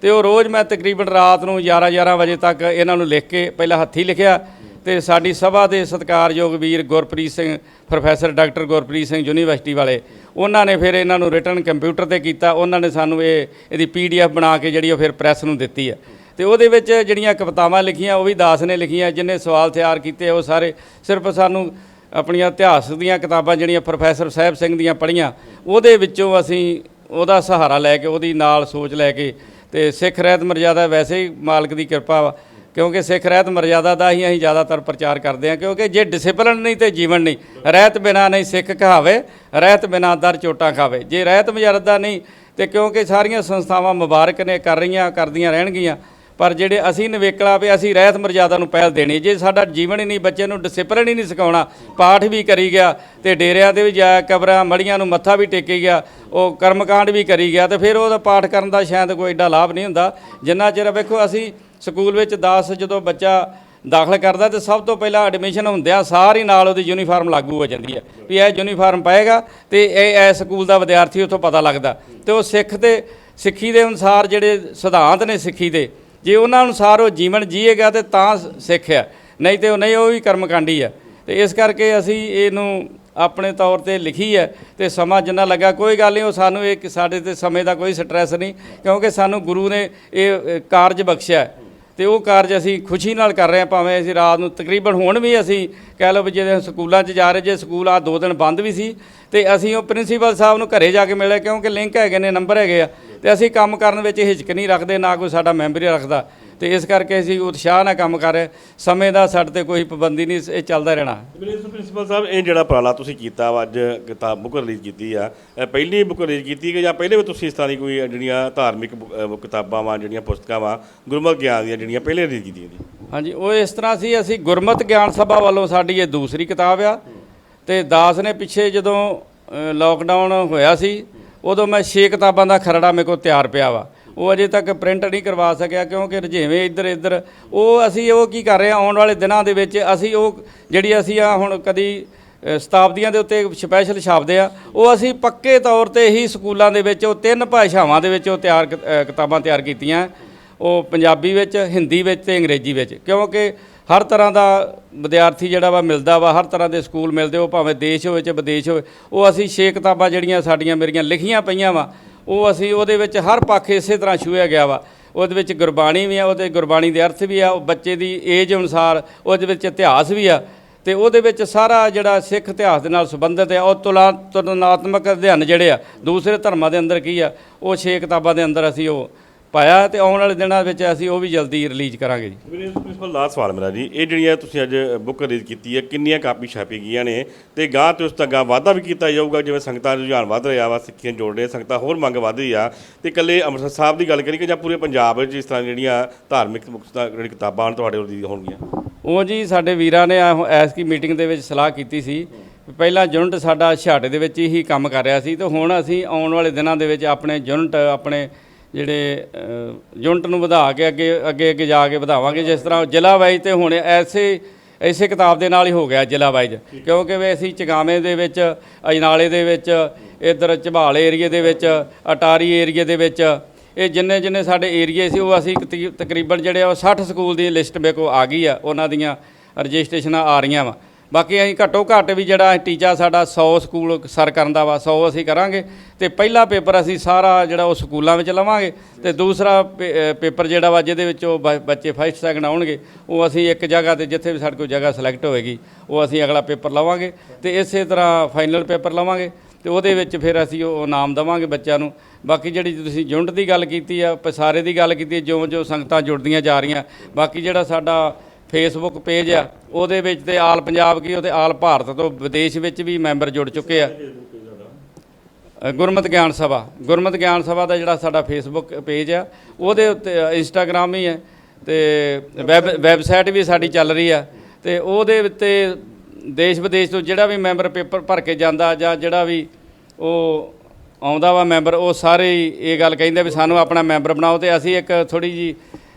ਤੇ ਉਹ ਰੋਜ਼ ਮੈਂ ਤਕਰੀਬਨ ਰਾਤ ਨੂੰ 11 11 ਵਜੇ ਤੱਕ ਇਹਨਾਂ ਨੂੰ ਲਿਖ ਕੇ ਪਹਿਲਾਂ ਹੱਥੀਂ ਲਿਖਿਆ। ਤੇ ਸਾਡੀ ਸਭਾ ਦੇ ਸਤਿਕਾਰਯੋਗ ਵੀਰ Gurpreet Singh, professor doctor Gurpreet Singh university ਵਾਲੇ, ਉਹਨਾਂ ਨੇ ਫਿਰ ਇਹਨਾਂ ਨੂੰ ਰਿਟਰਨ ਕੰਪਿਊਟਰ ਤੇ ਕੀਤਾ। ਉਹਨਾਂ ਨੇ ਸਾਨੂੰ ਇਹ, ਇਹਦੀ ਪੀਡੀਐਫ ਬਣਾ ਕੇ ਜਿਹੜੀ ਉਹ ਫਿਰ ਪ੍ਰੈਸ ਨੂੰ ਦਿੱਤੀ ਹੈ। ਤੇ ਉਹਦੇ ਵਿੱਚ ਜਿਹੜੀਆਂ ਕਵਿਤਾਵਾਂ ਲਿਖੀਆਂ, ਉਹ ਵੀ ਦਾਸ ਨੇ ਲਿਖੀਆਂ, ਜਿੰਨੇ ਸਵਾਲ ਤਿਆਰ ਕੀਤੇ ਉਹ ਸਾਰੇ ਸਿਰਫ ਸਾਨੂੰ ਆਪਣੀਆਂ ਇਤਿਹਾਸ ਦੀਆਂ ਕਿਤਾਬਾਂ ਜਿਹੜੀਆਂ ਪ੍ਰੋਫੈਸਰ ਸਾਹਿਬ ਸਿੰਘ ਦੀਆਂ ਪੜ੍ਹੀਆਂ, ਉਹਦੇ ਵਿੱਚੋਂ ਅਸੀਂ ਉਹਦਾ ਸਹਾਰਾ ਲੈ ਕੇ, ਉਹਦੀ ਨਾਲ ਸੋਚ ਲੈ ਕੇ ਤੇ ਸਿੱਖ ਰਹਿਤ ਮਰਜ਼ਾਦਾ ਵੈਸੇ ਹੀ ਮਾਲਕ ਦੀ ਕਿਰਪਾ ਵਾ, ਕਿਉਂਕਿ ਸਿੱਖ ਰਹਿਤ ਮਰਜ਼ਾਦਾ ਦਾ ਹੀ ਅਸੀਂ ਜ਼ਿਆਦਾਤਰ ਪ੍ਰਚਾਰ ਕਰਦੇ ਹਾਂ, ਕਿਉਂਕਿ ਜੇ ਡਿਸਪਲਿਨ ਨਹੀਂ ਤੇ ਜੀਵਨ ਨਹੀਂ, ਰਹਿਤ ਬਿਨਾ ਨਹੀਂ ਸਿੱਖ ਕਹਾਵੇ, ਰਹਿਤ ਬਿਨਾ ਦਰ ਚੋਟਾਂ ਖਾਵੇ, ਜੇ ਰਹਿਤ ਮਰਜ਼ਾਦਾ ਨਹੀਂ ਤੇ ਕਿਉਂਕਿ ਸਾਰੀਆਂ ਸੰਸਥਾਵਾਂ ਮੁਬਾਰਕ ਨੇ, ਕਰ ਰਹੀਆਂ, ਕਰਦੀਆਂ ਰਹਿਣਗੀਆਂ ਪਰ ਜਿਹੜੇ ਅਸੀਂ ਨਵੇਕਲਾ ਵੀ ਅਸੀਂ ਰਹਿਤ ਮਰਜ਼ਾਦਾ ਨੂੰ ਪਹਿਲ ਦੇਣੀ ਜੇ ਸਾਡਾ ਜੀਵਨ ਹੀ ਨਹੀਂ, ਬੱਚੇ ਨੂੰ ਡਿਸਪਲਿਨ ਹੀ ਨਹੀਂ ਸਿਖਾਉਣਾ, ਪਾਠ ਵੀ ਕਰੀ ਗਿਆ ਤੇ ਡੇਰਿਆਂ ਤੇ ਵੀ ਜਾਇਆ ਕਬਰਾਂ, ਮੜੀਆਂ ਨੂੰ ਮੱਥਾ ਵੀ ਟੇਕੀ ਗਿਆ, ਉਹ ਕਰਮਕਾਂਡ ਵੀ ਕਰੀ ਗਿਆ, ਤੇ ਫਿਰ ਉਹਦਾ ਪਾਠ ਕਰਨ ਦਾ ਸ਼ਾਇਦ ਕੋਈ ਏਡਾ ਲਾਭ ਨਹੀਂ ਹੁੰਦਾ। ਜਿੰਨਾ ਚਿਰ ਵੇਖੋ, ਅਸੀਂ ਸਕੂਲ ਵਿੱਚ 10 ਜਦੋਂ ਬੱਚਾ ਦਾਖਲ ਕਰਦਾ, ਤੇ ਸਭ ਤੋਂ ਪਹਿਲਾਂ ਐਡਮਿਸ਼ਨ ਹੁੰਦਿਆਂ ਸਾਰੀ ਨਾਲ ਉਹਦੀ ਯੂਨੀਫਾਰਮ ਲਾਗੂ ਹੋ ਜਾਂਦੀ ਹੈ ਵੀ ਇਹ ਯੂਨੀਫਾਰਮ ਪਾਏਗਾ ਤੇ ਇਹ ਇਹ ਸਕੂਲ ਦਾ ਵਿਦਿਆਰਥੀ ਉੱਥੋਂ ਪਤਾ ਲੱਗਦਾ। ਤੇ ਉਹ ਸਿੱਖ ਦੇ, ਸਿੱਖੀ ਦੇ ਅਨੁਸਾਰ ਜਿਹੜੇ ਸਿਧਾਂਤ ਨੇ ਸਿੱਖੀ ਦੇ ਜੇ ਉਹਨਾਂ ਅਨੁਸਾਰ ਉਹ ਜੀਵਨ ਜੀਏਗਾ ਤੇ ਤਾਂ ਸਿੱਖ ਹੈ। ਨਹੀਂ ਤੇ ਉਹ, ਨਹੀਂ, ਉਹ ਵੀ ਕਰਮਕਾਂਡੀ ਹੈ। ਤੇ ਇਸ ਕਰਕੇ ਅਸੀਂ ਇਹਨੂੰ ਆਪਣੇ ਤੌਰ ਤੇ ਲਿਖੀ ਹੈ ਤੇ ਸਮਾਂ ਜਿੰਨਾ ਲੱਗਾ, ਕੋਈ ਗੱਲ ਨਹੀਂ, ਉਹ ਸਾਨੂੰ ਇਹ ਸਾਡੇ ਤੇ ਸਮੇਂ ਦਾ ਕੋਈ ਸਟ੍ਰੈਸ ਨਹੀਂ, ਕਿਉਂਕਿ ਸਾਨੂੰ ਗੁਰੂ ਨੇ ਇਹ ਕਾਰਜ ਬਖਸ਼ਿਆ ਤੇ ਉਹ ਕਾਰਜ ਅਸੀਂ ਖੁਸ਼ੀ ਨਾਲ ਕਰ ਰਹੇ ਹਾਂ, ਭਾਵੇਂ ਅਸੀਂ ਰਾਤ ਨੂੰ ਤਕਰੀਬਨ ਹੁਣ ਵੀ ਅਸੀਂ ਕਹਿ ਲਓ ਵੀ ਜੇ ਸਕੂਲਾਂ 'ਚ ਜਾ ਰਹੇ, ਜੇ ਸਕੂਲ ਆ ਦੋ ਦਿਨ ਬੰਦ ਵੀ ਸੀ, ਤੇ ਅਸੀਂ ਉਹ ਪ੍ਰਿੰਸੀਪਲ ਸਾਹਿਬ ਨੂੰ ਘਰੇ ਜਾ ਕੇ ਮਿਲੇ, ਕਿਉਂਕਿ ਲਿੰਕ ਹੈਗੇ ਨੇ ਨੰਬਰ ਹੈਗੇ ਆ, ਤੇ ਅਸੀਂ ਕੰਮ ਕਰਨ ਵਿੱਚ ਹਿਚਕ ਨਹੀਂ ਰੱਖਦੇ, ਨਾ ਕੋਈ ਸਾਡਾ ਮੈਂਬਰ ਰੱਖਦਾ। ਤੇ ਇਸ ਕਰਕੇ ਅਸੀਂ ਉਤਸ਼ਾਹ ਨਾਲ ਕੰਮ ਕਰ ਰਹੇ। ਸਮੇਂ ਦਾ ਸਾਡੇ ਤੇ ਕੋਈ ਪਾਬੰਦੀ ਨਹੀਂ ਇਹ ਚੱਲਦਾ ਰਹਿਣਾ। ਪ੍ਰਿੰਸੀਪਲ ਸਾਹਿਬ ਇਹ ਜਿਹੜਾ ਉਪਰਾਲਾ ਤੁਸੀਂ ਕੀਤਾ ਵਾ ਅੱਜ ਕਿਤਾਬ ਬੁੱਕ ਰਿਲੀਜ਼ ਕੀਤੀ ਆ ਪਹਿਲੀ ਬੁੱਕ ਰਿਲੀਜ਼ ਕੀਤੀ ਕਿ ਜਾਂ ਪਹਿਲੇ ਵੀ ਤੁਸੀਂ ਇਸ ਤਰ੍ਹਾਂ ਦੀ ਕੋਈ ਜਿਹੜੀਆਂ ਧਾਰਮਿਕ ਕਿਤਾਬਾਂ ਵਾ ਜਿਹੜੀਆਂ ਪੁਸਤਕਾਂ ਵਾ ਗੁਰਮਤਿ ਗਿਆਨ ਦੀਆਂ ਜਿਹੜੀਆਂ ਪਹਿਲੇ ਰਿਲੀਜ਼ ਕੀਤੀਆਂ ਜੀ ਹਾਂਜੀ ਉਹ ਇਸ ਤਰ੍ਹਾਂ ਸੀ ਅਸੀਂ ਗੁਰਮਤ ਗਿਆਨ ਸਭਾ ਵੱਲੋਂ ਸਾਡੀ ਇਹ ਦੂਸਰੀ ਕਿਤਾਬ ਆ। ਤੇ ਦਾਸ ਨੇ ਪਿੱਛੇ ਜਦੋਂ ਲੋਕਡਾਊਨ ਹੋਇਆ ਸੀ ਉਦੋਂ ਮੈਂ ਛੇ ਕਿਤਾਬਾਂ ਦਾ ਖਰੜਾ ਮੇਰੇ ਕੋਲ ਤਿਆਰ ਪਿਆ ਵਾ। ਉਹ ਅਜੇ ਤੱਕ ਪ੍ਰਿੰਟ ਨਹੀਂ ਕਰਵਾ ਸਕਿਆ ਕਿਉਂਕਿ ਰੁਝੇਵੇਂ ਇੱਧਰ ਇੱਧਰ। ਉਹ ਅਸੀਂ ਉਹ ਕੀ ਕਰ ਰਹੇ ਹਾਂ, ਆਉਣ ਵਾਲੇ ਦਿਨਾਂ ਦੇ ਵਿੱਚ ਅਸੀਂ ਉਹ ਜਿਹੜੀ ਅਸੀਂ ਆ ਹੁਣ ਕਦੀ ਸ਼ਤਾਬਦੀਆਂ ਦੇ ਉੱਤੇ ਸਪੈਸ਼ਲ ਛਾਪਦੇ ਆ, ਉਹ ਅਸੀਂ ਪੱਕੇ ਤੌਰ ਤੇ ਹੀ ਸਕੂਲਾਂ ਦੇ ਵਿੱਚ ਉਹ ਤਿੰਨ ਭਾਸ਼ਾਵਾਂ ਦੇ ਵਿੱਚ ਉਹ ਤਿਆਰ ਕ- ਕਿਤਾਬਾਂ ਤਿਆਰ ਕੀਤੀਆਂ। ਉਹ ਪੰਜਾਬੀ ਵਿੱਚ, ਹਿੰਦੀ ਵਿੱਚ ਤੇ ਅੰਗਰੇਜ਼ੀ ਵਿੱਚ। ਕਿਉਂਕਿ ਹਰ ਤਰ੍ਹਾਂ ਦਾ ਵਿਦਿਆਰਥੀ ਜਿਹੜਾ ਵਾ ਮਿਲਦਾ ਵਾ, ਹਰ ਤਰ੍ਹਾਂ ਦੇ ਸਕੂਲ ਮਿਲਦੇ, ਉਹ ਭਾਵੇਂ ਦੇਸ਼ ਹੋਵੇ ਚਾਹੇ ਵਿਦੇਸ਼ ਹੋਵੇ, ਉਹ ਅਸੀਂ ਛੇ ਕਿਤਾਬਾਂ ਜਿਹੜੀਆਂ ਸਾਡੀਆਂ ਮੇਰੀਆਂ ਲਿਖੀਆਂ ਪਈਆਂ ਵਾ ਉਹ ਅਸੀਂ ਉਹਦੇ ਵਿੱਚ ਹਰ ਪੱਖ ਇਸੇ ਤਰ੍ਹਾਂ ਛੂਹਿਆ ਗਿਆ ਵਾ। ਉਹਦੇ ਵਿੱਚ ਗੁਰਬਾਣੀ ਵੀ ਆ, ਉਹਦੇ ਗੁਰਬਾਣੀ ਦੇ ਅਰਥ ਵੀ ਆ, ਉਹ ਬੱਚੇ ਦੀ ਏਜ ਅਨੁਸਾਰ ਉਹਦੇ ਵਿੱਚ ਇਤਿਹਾਸ ਵੀ ਆ। ਤੇ ਉਹਦੇ ਵਿੱਚ ਸਾਰਾ ਜਿਹੜਾ ਸਿੱਖ ਇਤਿਹਾਸ ਦੇ ਨਾਲ ਸੰਬੰਧਿਤ ਹੈ ਉਹ ਤੁਲਾ, ਤੁਲਨਾਤਮਕ ਅਧਿਐਨ ਜਿਹੜੇ ਆ, ਦੂਸਰੇ ਧਰਮਾਂ ਦੇ ਅੰਦਰ ਕੀ ਆ, ਉਹ ਛੇ ਕਿਤਾਬਾਂ ਦੇ ਅੰਦਰ ਅਸੀਂ ਉਹ ਪਾਇਆ ਤੇ ਆਉਣ ਵਾਲੇ ਦਿਨਾਂ ਵਿੱਚ ਅਸੀਂ ਉਹ ਵੀ ਜਲਦੀ ਰਿਲੀਜ਼ ਕਰਾਂਗੇ ਜੀ। ਮੇਰੇ ਪ੍ਰਿੰਸੀਪਲ ਲਾਸਟ ਸਵਾਲ ਮੇਰਾ ਜੀ ਇਹ ਜਿਹੜੀਆਂ ਤੁਸੀਂ ਅੱਜ ਬੁੱਕ ਰਿਲੀਜ਼ ਕੀਤੀ ਹੈ ਕਿੰਨੀਆਂ ਕਾਪੀ ਛਾਪੀ ਗਈਆਂ ਨੇ ਤੇ ਗਾਂ ਤੇ ਉਸ ਤੱਕ ਅਗਾਂਹ ਵਾਧਾ ਵੀ ਕੀਤਾ ਜਾਊਗਾ ਜਿਵੇਂ ਸੰਗਤਾਂ ਦਾ ਰੁਝਾਨ ਵੱਧ ਰਿਹਾ ਵਾ ਸਿੱਖੀਆਂ ਜੋੜ ਰਹੇ ਸੰਗਤਾਂ ਹੋਰ ਮੰਗ ਵਧ ਰਹੀ ਆ। ਤੇ ਇਕੱਲੇ ਅੰਮ੍ਰਿਤਸਰ ਸਾਹਿਬ ਦੀ ਗੱਲ ਕਰੀ ਕਿ ਜਾਂ ਪੂਰੇ ਪੰਜਾਬ ਵਿੱਚ ਇਸ ਤਰ੍ਹਾਂ ਜਿਹੜੀਆਂ ਧਾਰਮਿਕ ਬੁੱਕਸ ਦਾ ਜਿਹੜੀ ਕਿਤਾਬਾਂ ਹਨ ਤੁਹਾਡੇ ਕੋਲ ਹੋਣਗੀਆਂ? ਉਹ ਜੀ ਸਾਡੇ ਵੀਰਾਂ ਨੇ ਆਹ ਐਸਕੀ ਮੀਟਿੰਗ ਦੇ ਵਿੱਚ ਸਲਾਹ ਕੀਤੀ ਸੀ। ਪਹਿਲਾਂ ਯੂਨਿਟ ਸਾਡਾ ਛਾਟੇ ਦੇ ਵਿੱਚ ਹੀ ਕੰਮ ਕਰ ਰਿਹਾ ਸੀ ਤੇ ਹੁਣ ਅਸੀਂ ਆਉਣ ਵਾਲੇ ਦਿਨਾਂ ਦੇ ਵਿੱਚ ਆਪਣੇ ਯੂਨਿਟ ਆਪਣੇ ਜਿਹੜੇ ਯੂਨਿਟ ਨੂੰ ਵਧਾ ਕੇ ਅੱਗੇ ਅੱਗੇ ਅੱਗੇ ਜਾ ਕੇ ਵਧਾਵਾਂਗੇ, ਜਿਸ ਤਰ੍ਹਾਂ ਜ਼ਿਲ੍ਹਾ ਵਾਈਜ਼ ਤੇ ਹੁਣ ਐਸੇ ਇਸੇ ਕਿਤਾਬ ਦੇ ਨਾਲ ਹੀ ਹੋ ਗਿਆ ਜ਼ਿਲ੍ਹਾ ਵਾਈਜ਼ ਕਿਉਂਕਿ ਵੀ ਅਸੀਂ ਚਗਾਵੇਂ ਦੇ ਵਿੱਚ, ਅਜਨਾਲੇ ਦੇ ਵਿੱਚ, ਇਧਰ ਝਬਾਲ ਏਰੀਏ ਦੇ ਵਿੱਚ, ਅਟਾਰੀ ਏਰੀਏ ਦੇ ਵਿੱਚ, ਇਹ ਜਿੰਨੇ ਜਿੰਨੇ ਸਾਡੇ ਏਰੀਏ ਸੀ, ਉਹ ਅਸੀਂ ਤਕੀ- ਤਕਰੀਬਨ ਜਿਹੜੇ ਆ ਉਹ 60 ਸਕੂਲ ਦੀ ਲਿਸਟ ਮੇਰੇ ਕੋਲ ਆ ਗਈ ਆ, ਉਹਨਾਂ ਦੀਆਂ ਰਜਿਸਟ੍ਰੇਸ਼ਨਾਂ ਆ ਰਹੀਆਂ ਵਾ। ਬਾਕੀ ਅਸੀਂ ਘੱਟੋ ਘੱਟ ਵੀ ਜਿਹੜਾ ਟੀਚਾ ਸਾਡਾ 100 ਸਕੂਲ ਸਰ ਕਰਨ ਦਾ ਵਾ 100 ਅਸੀਂ ਕਰਾਂਗੇ। ਤੇ ਪਹਿਲਾ ਪੇਪਰ ਅਸੀਂ ਸਾਰਾ ਜਿਹੜਾ ਉਹ ਸਕੂਲਾਂ ਵਿੱਚ ਲਵਾਂਗੇ। ਤੇ ਦੂਸਰਾ ਪੇ- ਪੇਪਰ ਜਿਹੜਾ ਵਾ ਜਿਹਦੇ ਵਿੱਚ ਉਹ ਬ- ਬੱਚੇ ਫਸਟ ਸੈਕਿੰਡ ਆਉਣਗੇ, ਉਹ ਅਸੀਂ ਇੱਕ ਜਗ੍ਹਾ ਤੇ ਜਿੱਥੇ ਵੀ ਸਾਡੇ ਕੋਲ ਜਗ੍ਹਾ ਸਿਲੈਕਟ ਹੋਏਗੀ, ਉਹ ਅਸੀਂ ਅਗਲਾ ਪੇਪਰ ਲਵਾਂਗੇ। ਤੇ ਇਸੇ ਤਰ੍ਹਾਂ ਫਾਈਨਲ ਪੇਪਰ ਲਵਾਂਗੇ। ਤੇ ਉਹਦੇ ਵਿੱਚ ਫਿਰ ਅਸੀਂ ਉਹ ਨਾਮ ਦੇਵਾਂਗੇ ਬੱਚਿਆਂ ਨੂੰ। ਬਾਕੀ ਜਿਹੜੀ ਤੁਸੀਂ ਯੂਨਿਟ ਦੀ ਗੱਲ ਕੀਤੀ ਆ, ਪਸਾਰੇ ਦੀ ਗੱਲ ਕੀਤੀ ਜਿਉਂ ਜਿਉਂ ਸੰਗਤਾਂ ਜੁੜਦੀਆਂ ਜਾ ਰਹੀਆਂ, ਬਾਕੀ ਜਿਹੜਾ ਸਾਡਾ ਫੇਸਬੁੱਕ ਪੇਜ ਆ ਉਹਦੇ ਵਿੱਚ ਤੇ ਆਲ ਪੰਜਾਬ ਕੀ ਉਹਦੇ ਆਲ ਭਾਰਤ ਤੋਂ ਵਿਦੇਸ਼ ਵਿੱਚ ਵੀ ਮੈਂਬਰ ਜੁੜ ਚੁੱਕੇ ਆ। ਅ, ਗੁਰਮਤਿ ਗਿਆਨ ਸਭਾ ਗੁਰਮਤਿ ਗਿਆਨ ਸਭਾ ਦਾ ਜਿਹੜਾ ਸਾਡਾ ਫੇਸਬੁੱਕ ਪੇਜ ਆ ਉਹਦੇ ਉੱਤੇ ਇੰਸਟਾਗ੍ਰਾਮ ਵੀ ਹੈ ਤੇ ਵੈਬ ਵੈਬਸਾਈਟ ਵੀ ਸਾਡੀ ਚੱਲ ਰਹੀ ਆ ਤੇ ਉਹਦੇ ਉੱਤੇ ਦੇਸ਼ ਵਿਦੇਸ਼ ਤੋਂ ਜਿਹੜਾ ਵੀ ਮੈਂਬਰ ਪੇਪਰ ਭਰ ਕੇ ਜਾਂਦਾ ਜਾਂ ਜਿਹੜਾ ਵੀ ਉਹ ਆਉਂਦਾ ਵਾ ਮੈਂਬਰ ਉਹ ਸਾਰੇ ਹੀ ਇਹ ਗੱਲ ਕਹਿੰਦੇ ਵੀ ਸਾਨੂੰ ਆਪਣਾ ਮੈਂਬਰ ਬਣਾਓ ਤੇ ਅਸੀਂ ਇੱਕ ਥੋੜੀ ਜੀ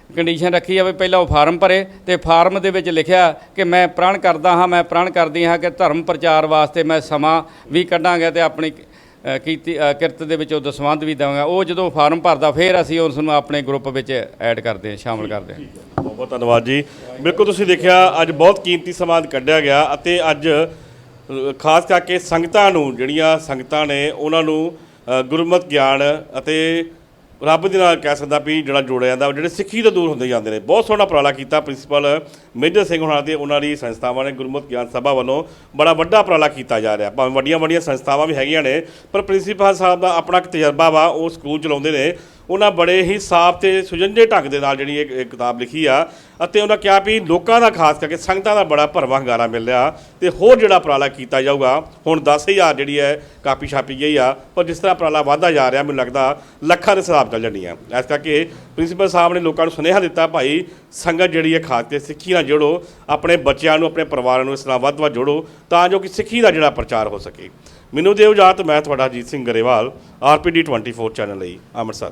ਕੰਡੀਸ਼ਨ ਰੱਖੀ ਆ ਵੀ ਪਹਿਲਾਂ ਉਹ ਫਾਰਮ ਭਰੇ ਤੇ ਫਾਰਮ ਦੇ ਵਿੱਚ ਲਿਖਿਆ ਕਿ ਮੈਂ ਪ੍ਰਣ ਕਰਦਾ ਹਾਂ ਮੈਂ ਪ੍ਰਣ ਕਰਦੀ ਹਾਂ ਕਿ ਧਰਮ ਪ੍ਰਚਾਰ ਵਾਸਤੇ ਮੈਂ ਸਮਾਂ ਵੀ ਕੱਢਾਂਗਾ ਤੇ ਆਪਣੀ ਕੀਤੀ ਕਿਰਤ ਦੇ ਵਿੱਚ ਉਹ ਦਸਵੰਧ ਵੀ ਦੇਵਾਂਗਾ। ਉਹ ਜਦੋਂ ਫਾਰਮ ਭਰਦਾ ਫਿਰ ਅਸੀਂ ਉਸ ਨੂੰ ਆਪਣੇ ਗਰੁੱਪ ਵਿੱਚ ਐਡ ਕਰਦੇ ਹਾਂ ਸ਼ਾਮਲ ਕਰਦੇ ਹਾਂ। ਬਹੁਤ ਬਹੁਤ ਧੰਨਵਾਦ ਜੀ। ਬਿਲਕੁਲ ਤੁਸੀਂ ਦੇਖਿਆ ਅੱਜ ਬਹੁਤ ਕੀਮਤੀ ਸਮਾਂ ਕੱਢਿਆ ਗਿਆ ਅਤੇ ਅੱਜ ਖਾਸ ਕਰਕੇ ਸੰਗਤਾਂ ਨੂੰ ਜਿਹੜੀਆਂ ਸੰਗਤਾਂ ਨੇ ਉਹਨਾਂ ਨੂੰ ਅ, ਗੁਰਮਤਿ ਗਿਆਨ ਅਤੇ ਰੱਬ ਦੇ ਨਾਲ ਕਹਿ ਸਕਦਾ ਵੀ ਜਿਹੜਾ ਜੋੜਿਆ ਜਾਂਦਾ ਜਿਹੜੇ ਸਿੱਖੀ ਤੋਂ ਦੂਰ ਹੁੰਦੇ ਜਾਂਦੇ ਨੇ। ਬਹੁਤ ਸੋਹਣਾ ਉਪਰਾਲਾ ਕੀਤਾ ਪ੍ਰਿੰਸੀਪਲ ਮੇਜਰ ਸਿੰਘ ਹੋਣਾ ਤੇ ਉਹਨਾਂ ਦੀ ਸੰਸਥਾਵਾਂ ਨੇ, ਗੁਰਮੁਖ ਗਿਆਨ ਸਭਾ ਵੱਲੋਂ ਬੜਾ ਵੱਡਾ ਉਪਰਾਲਾ ਕੀਤਾ ਜਾ ਰਿਹਾ। ਭਾਵੇਂ ਵੱਡੀਆਂ ਵੱਡੀਆਂ ਸੰਸਥਾਵਾਂ ਵੀ ਹੈਗੀਆਂ ਨੇ, ਪਰ ਪ੍ਰਿੰਸੀਪਲ ਸਾਹਿਬ ਦਾ ਆਪਣਾ ਇੱਕ ਤਜਰਬਾ ਵਾ, ਉਹ ਸਕੂਲ ਚਲਾਉਂਦੇ ਨੇ। ਉਹਨਾਂ ਬੜੇ ਹੀ ਸਾਫ਼ ਤੇ ਸੁਜੰਜੇ ਢੰਗ ਦੇ ਨਾਲ ਜਿਹੜੀ ਇਹ ਕਿਤਾਬ ਲਿਖੀ ਆ ਅਤੇ ਉਹਨਾਂ ਕਿਹਾ ਵੀ ਲੋਕਾਂ ਦਾ ਖਾਸ ਕਰਕੇ ਸੰਗਤਾਂ ਦਾ ਬੜਾ ਭਰਵਾਂ ਹੰਗਾਰਾ ਮਿਲ ਰਿਹਾ ਤੇ ਹੋਰ ਜਿਹੜਾ ਉਪਰਾਲਾ ਕੀਤਾ ਜਾਊਗਾ, ਹੁਣ 10000 ਜਿਹੜੀ ਹੈ ਕਾਪੀ ਛਾਪੀ ਗਈ ਆ, ਪਰ ਜਿਸ ਤਰ੍ਹਾਂ ਉਪਰਾਲਾ ਵਧਦਾ ਜਾ ਰਿਹਾ, ਮੈਨੂੰ ਲੱਗਦਾ ਲੱਖਾਂ ਦੇ ਹਿਸਾਬ ਚੱਲ ਜਾਣੀ ਆ ਇਸ ਕਰਕੇ ਪ੍ਰਿੰਸੀਪਲ ਸਾਹਿਬ ਨੇ ਲੋਕਾਂ ਨੂੰ ਸੁਨੇਹਾ ਦਿੱਤਾ, ਭਾਈ ਸੰਗਤ ਜਿਹੜੀ ਹੈ ਖਾਸ 'ਤੇ ਸਿੱਖੀ ਨਾਲ ਜੋੜੋ, ਆਪਣੇ ਬੱਚਿਆਂ ਨੂੰ, ਆਪਣੇ ਪਰਿਵਾਰਾਂ ਨੂੰ ਇਸ ਨਾਲ ਵੱਧ ਵੱਧ ਜੋੜੋ, ਤਾਂ ਜੋ ਕਿ ਸਿੱਖੀ ਦਾ ਜਿਹੜਾ ਪ੍ਰਚਾਰ ਹੋ ਸਕੇ। ਮੈਨੂੰ ਦਿਓ ਇਜਾਜ਼ਤ, ਮੈਂ ਤੁਹਾਡਾ ਅਜੀਤ ਸਿੰਘ ਗਰੇਵਾਲ, ਆਰਪੀਡੀ 24 ਚੈਨਲ ਲਈ, ਅੰਮ੍ਰਿਤਸਰ।